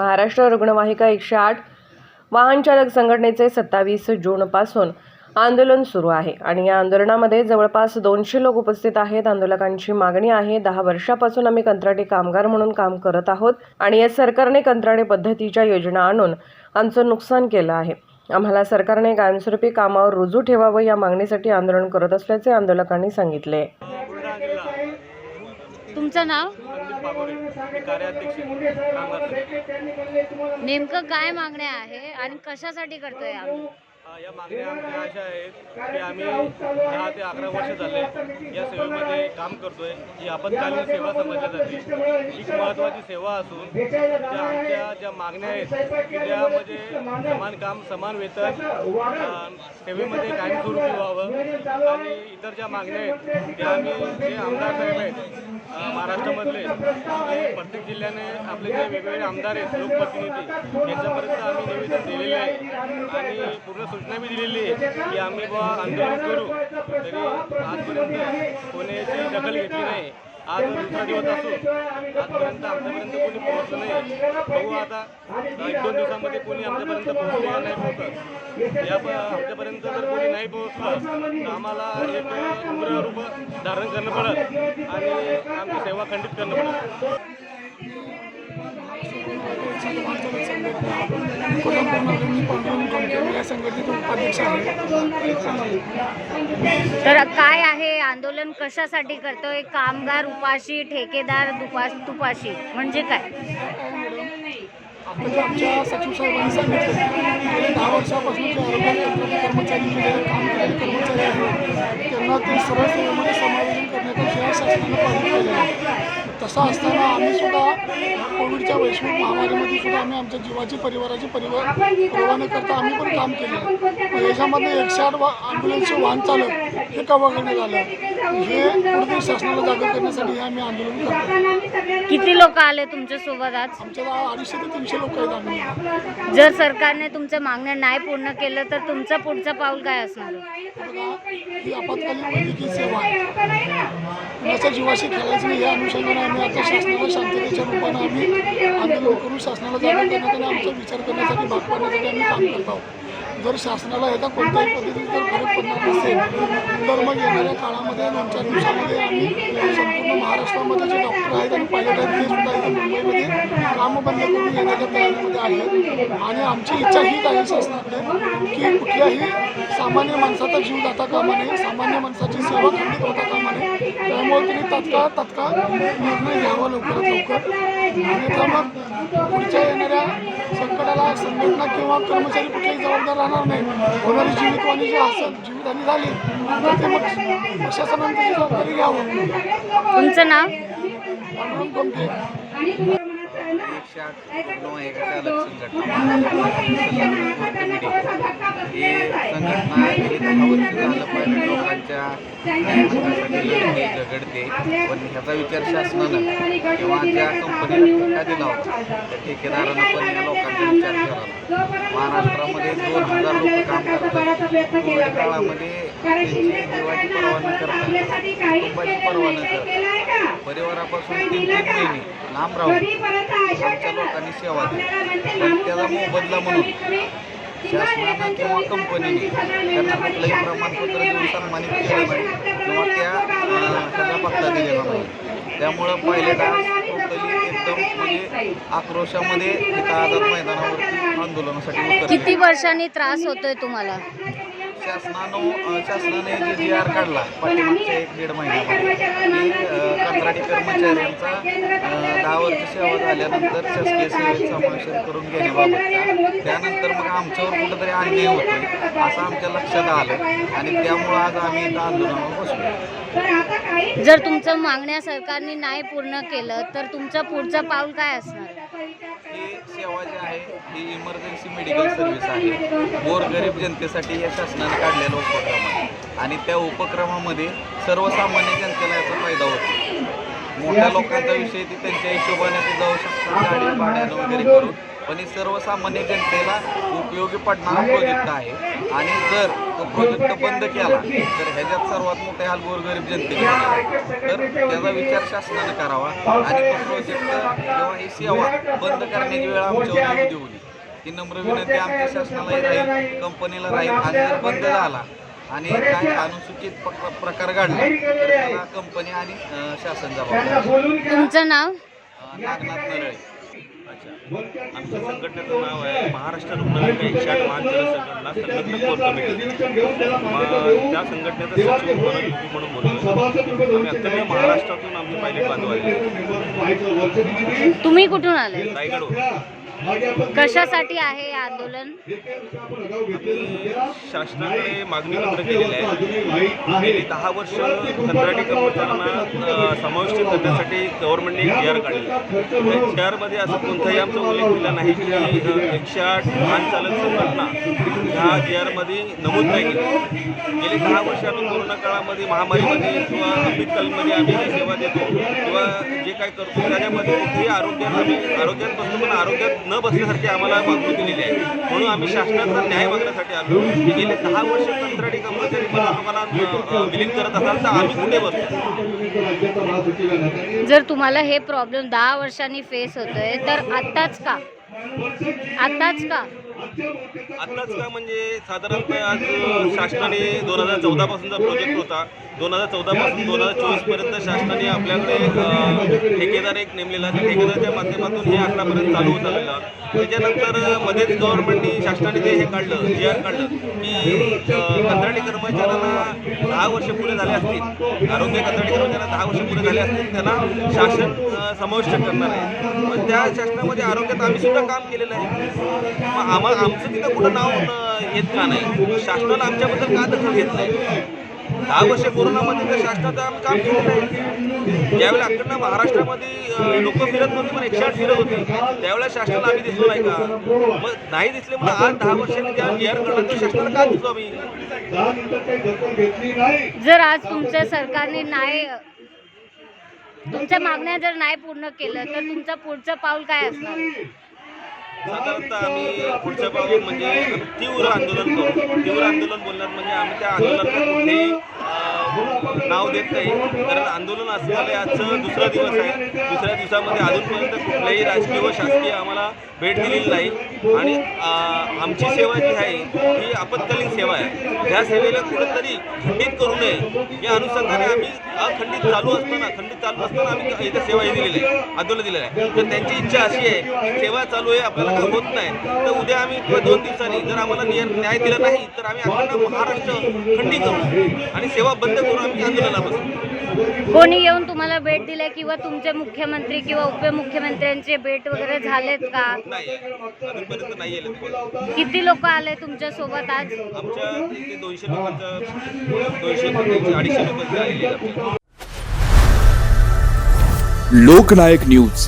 महाराष्ट्र रुग्णवाहिका एकशे आठ वाहनचालक संघटनेचे सत्तावीस जूनपासून आंदोलन सुरू आहे. आणि या आंदोलनामध्ये जवळपास दोनशे लोक उपस्थित आहेत. आंदोलकांची मागणी आहे दहा वर्षापासून आम्ही कंत्राटी कामगार म्हणून काम करत आहोत आणि या सरकारने कंत्राटी पद्धतीच्या योजना आणून आमचं नुकसान केलं आहे. आम्हाला सरकारने कायमस्वरूपी कामावर रुजू ठेवावं या मागणीसाठी आंदोलन करत असल्याचे आंदोलकांनी सांगितले. तुमचं नाव? बागोरे मी कार्याध्यक्ष कामगार नेमकं काय मागण्या आहे आणि कशासाठी करतोय आम्ही? या मागण्या आमच्या अशा आहेत की आम्ही दहा ते अकरा वर्ष झाले या सेवेमध्ये काम करतोय ही आपत्कालीन सेवा समजली जाते. ही महत्त्वाची सेवा असून ज्या आमच्या ज्या मागण्या आहेत की त्यामध्ये समान काम समान वेतन सेवेमध्ये कायमस्वरूपी व्हावं. आणि इतर ज्या मागण्या आहेत त्या आम्ही जे आमदार साहेब आहेत महाराष्ट्रामधले प्रत्येक जिल्ह्याने आपले जे वेगवेगळे आमदार आहेत लोकप्रतिनिधी यांच्यापर्यंत आम्ही दिलेले आहे. आणि पूर्ण सूचना बी दिलेली आहे की आम्ही बुवा आंदोलन करू. तरी आजपर्यंत कोणी याची दखल घेतली नाही. आज दुसरा दिवस असून आजपर्यंत आमच्यापर्यंत कोणी पोहोचलं नाही. बघू आता. एक दोन दिवसामध्ये कोणी आमच्यापर्यंत पोहोचले का नाही पोहोचत या आमच्यापर्यंत जर कोणी नाही पोहोचलं तर आम्हाला एक उग्र रूप धारण करणं पडेल. आणि आमची सेवा खंडित करणं कोल्हापूरमध्ये पांडुरंग या उपाध्यक्ष आहे तर काय आहे आंदोलन कशासाठी करतोय? कामगार उपाशी ठेकेदार दुपास तुपाशी म्हणजे काय? आता जे आमच्या सचिव साहेबांनी सांगितलं दहा वर्षापासून जे आरोग्य कर्मचारी केलेले काम केलेले कर्मचारी आहेत त्यांना ते सरळ सेवेमध्ये समायोजन करण्याचा शासनानं पालन केलेलं आहे. तसं असताना आम्ही सुद्धा कोविडच्या वैश्विक महामारीमध्ये सुद्धा आम्ही आमच्या जीवाची परिवाराची परिवार पर्वा न करता आम्ही पण काम केलं. याच्यामध्ये एकशे आठ वा ॲम्ब्युलन्सचे वाहन चालक हे कवा करण्यात आलं. हे कुठेतरी शासनाला जागा करण्यासाठी हे आम्ही आंदोलन करतो. किती लोक आले तुमच्यासोबत आज? आमच्या अडीचशे ते तीनशे लोक आहेत आम्ही. जर सरकारने तुमच्या मागण्या नाही पूर्ण केलं तर तुमचं पुढचं पाऊल काय असणार? ही आपत्कालीन वैद्यकीय सेवा आहे. कुणाच्या जीवाशी खेळायचं नाही या अनुषंगाने आम्ही आता शासनाला शांततेच्या रूपानं आम्ही आंदोलन करून शासनाला जागा करण्यात आणि आमचा विचार करण्यासाठी भाग पाडण्यासाठी आम्ही काम करत आहोत. जर शासनाला याचा कोणत्याही पद्धतीचा जर फरक पडणार नसेल तर मग येणाऱ्या काळामध्ये दोन चार दिवसामध्ये आम्ही संपूर्ण महाराष्ट्रामध्ये जे डॉक्टर आहेत आणि पायलट आहेत ते सुद्धा इथं मुंबईमध्ये काम बंद करून येण्याच्या तयारीमध्ये आहेत. आणि आमची इच्छा हीच आहे शासनाकडे की कुठल्याही सामान्य माणसाचा जीव जाता कामा नये सामान्य माणसाची सेवा खंडित होता कामा नये. त्यामुळे त्यांनी तात्काळ तात्काळ निर्णय घ्यावा लवकरात लवकर. अन्यथा मग पुढच्या येणाऱ्या संकटाला संघटना किंवा कर्मचारी कुठलाही जबाबदार राहणार नाही. होणारी जीवितवाणी जी असेल जीवितहानी झाली तर ते मग प्रशासनाने त्याची जबाबदारी घ्यावं. तुमचं नाव? पांडुरंग संघटना लढते झगडते पण ह्याचा विचार शासनानं किंवा ज्या कंपनीला ठेका दिला होता त्या ठेकेदारानं पण या लोकांचा विचार केला. महाराष्ट्रामध्ये दोन हजार लोक काम करतात. काळामध्ये त्यांची जीवाची पर्वा न करता कुटुंबाची पर्वा न करता परिवारापासून तीन तीन महिने लांब राहून लोकांनी सेवा दिली. त्याला मोबदला म्हणून शासनानं किंवा कंपनीने त्यांना कुठलंही प्रमाणपत्र देऊन सन्मानित केलं नाही किंवा त्या त्यांना पत्ता दिलेला नाही. त्यामुळं पहिल्यांदा टोटली एकदम म्हणजे आक्रोशामध्ये इथं आझाद मैदानावरती आंदोलनासाठी उतरले. किती वर्षांनी त्रास होतोय तुम्हाला? शासनानं शासनाने जे जी आर काढला पाठीमागच्या एक दीड महिन्यामध्ये कंत्राटी कर्मचाऱ्यांचा दहा वर्ष सेवा झाल्यानंतर शासकीय सेवेत समावेशन करून घेण्याबाबतचा त्यानंतर मग आमच्यावर कुठंतरी अन्याय होतोय असं आमच्या लक्षात आलं. आणि त्यामुळं आज आम्ही आंदोलनावर बसलो जर तुमचं मागण्या सरकारने नाही पूर्ण केलं तर तुमचं पुढचं पाऊल काय असणार? सेवा जी आहे ही इमर्जन्सी मेडिकल सर्व्हिस आहे. गोरगरीब जनतेसाठी या शासनाने काढलेला उपक्रम आहे. आणि त्या उपक्रमामध्ये सर्वसामान्य जनतेला याचा फायदा होतो. मोठ्या लोकांचा विषय ती त्यांच्या हिशोबाने ते जाऊ शकतात गाडी भाड्यानं वगैरे करून. पण हे सर्वसामान्य जनतेला उपयोगी पडणारा प्रोजेक्ट आहे. आणि जर तो प्रोजेक्ट बंद केला तर ह्याच्यात सर्वात मोठे हाल गोरगरीब होणार. तर त्याचा विचार शासनाने करावा आणि तो प्रोजेक्ट किंवा ही सेवा बंद करण्याची वेळ आमच्यावर येऊ देऊ नये. ही नम्र विनंती आमच्या शासनालाही राहील कंपनीला राहील. आणि जर बंद झाला आणि काही अनुसूचित प्रक- प्रकार घडला तर त्याला कंपनी आणि शासन जबाबदार तुमचं नाव? नागनाथ नरळे. अच्छा आमच्या संघटनेचं नाव आहे महाराष्ट्र रुग्णवाहिका एकशे आठ महानगर संघटना संलग्न कोर कमिटी? त्या संघटनेचा सचिव म्हणून म्हणून बोलतो आम्ही अखंड महाराष्ट्रातून आमचे पायलट बांधव आले तुम्ही कुठून आले? रायगडवर कशासाठी आहे हे आंदोलन? शासनाकडे मागणी पत्र केलेलं आहे. गेली दहा वर्ष कंत्राटी कर्मचाऱ्यांना समाविष्ट करण्यासाठी गव्हर्नमेंटने एक चेअर आर काढलेला आरमध्ये असं कोणताही आमचा उल्लेख केला नाही की एकशे आठ वाहन चालक संघटना ह्या चेअरमध्ये आरमध्ये नमूद नाही केली. गेली दहा वर्ष कोरोना काळामध्ये महामारीमध्ये किंवा हॉस्पिटलमध्ये आम्ही सेवा देतो. काय करतो त्याच्यामध्ये कुठेही आरोग्यात आम्ही आरोग्यात बसतो पण आरोग्यात न बसण्यासारखी आम्हाला मागणी दिलेली आहे. म्हणून आम्ही शासनाचा न्याय मागण्यासाठी आलो. की गेले दहा वर्ष कंत्राटी कर्मचारी मला लोकांना विलीन करत असाल तर आम्ही कुठे बसतो जर तुम्हाला हे प्रॉब्लेम दहा वर्षांनी फेस होतोय तर आत्ताच का? आत्ताच का? आत्ताच का? म्हणजे साधारणतः आज शासनाने दोन हजार चौदापासूनचा प्रोजेक्ट होता दोन हजार चौदापासून दोन हजार चोवीसपर्यंत शासनाने आपल्याकडे एक ठेकेदार एक नेमलेला त्या ठेकेदाराच्या माध्यमातून हे आतापर्यंत चालू होत आलेलं त्याच्यानंतर मध्येच गव्हर्नमेंटनी शासनाने ते हे काढलं जी आर काढलं की कंत्राटी कर्मचाऱ्यांना दहा वर्ष पुरे झाले असतील आरोग्य कंत्राटी कर्मचाऱ्यांना दहा वर्ष पुरे झाले असतील त्यांना शासन समाविष्ट करणार आहे. पण त्या शासनामध्ये आरोग्यात आम्ही सुद्धा काम केलेलं आहे. मग आम्हाला आमचं तिथं कुठं नाव येत का नाही? शासनाला आमच्याबद्दल का दखल घेत नाही? दहा वर्ष कोरोनामध्ये त्या शासनाचं आम्ही काम केलेलं आहे. ज्यावेळेला अखंड महाराष्ट्रामध्ये लोक फिरत नव्हती पण एकशे आठ फिरत होती त्यावेळेला शासनाला आम्ही दिसलो नाही का? मग नाही दिसले मग आज दहा वर्षांनी त्या जी करणार तर शासनाला का दिसलो आम्ही? जर आज तुमच्या सरकारने नाही तुमच्या मागण्या जर नाही पूर्ण केलं तर तुमचं पुढचं पाऊल काय असणार? साधारणतः आम्ही पुढच्या पाऊल म्हणजे तीव्र आंदोलन करू. तीव्र आंदोलन बोलणार म्हणजे आम्ही त्या कुठेही अं, नाव देत नाही. कारण आंदोलन असं आजचं दुसरा दिवस आहे. दुसऱ्या दिवसामध्ये अजूनपर्यंत कुठल्याही राजकीय व शासकीय आम्हाला भेट दिलेली नाही. आणि आमची सेवा जी आहे ही आपत्कालीन सेवा आहे. ह्या सेवेला कुठंतरी खंडित करू नये. या अनुषंगाने आम्ही अखंडित चालू असताना खंडित चालू असताना आम्ही इथं सेवा ही दिलेली आहे. आंदोलन दिलेलं आहे. तर त्यांची इच्छा अशी आहे की सेवा चालू आहे आपल्याला काय होत नाही. तर उद्या आम्ही किंवा दोन दिवसांनी जर आम्हाला न्याय न्याय दिला नाही तर आम्ही अखंड महाराष्ट्र खंडित करू. आणि सेवा बंद कोणी येऊन तुम्हाला भेट दिली किंवा तुमचे मुख्यमंत्री किंवा उपमुख्यमंत्र्यांचे भेट वगैरे झालेत का. किती लोक आले तुमच्यासोबत आज? लोकनायक न्यूज.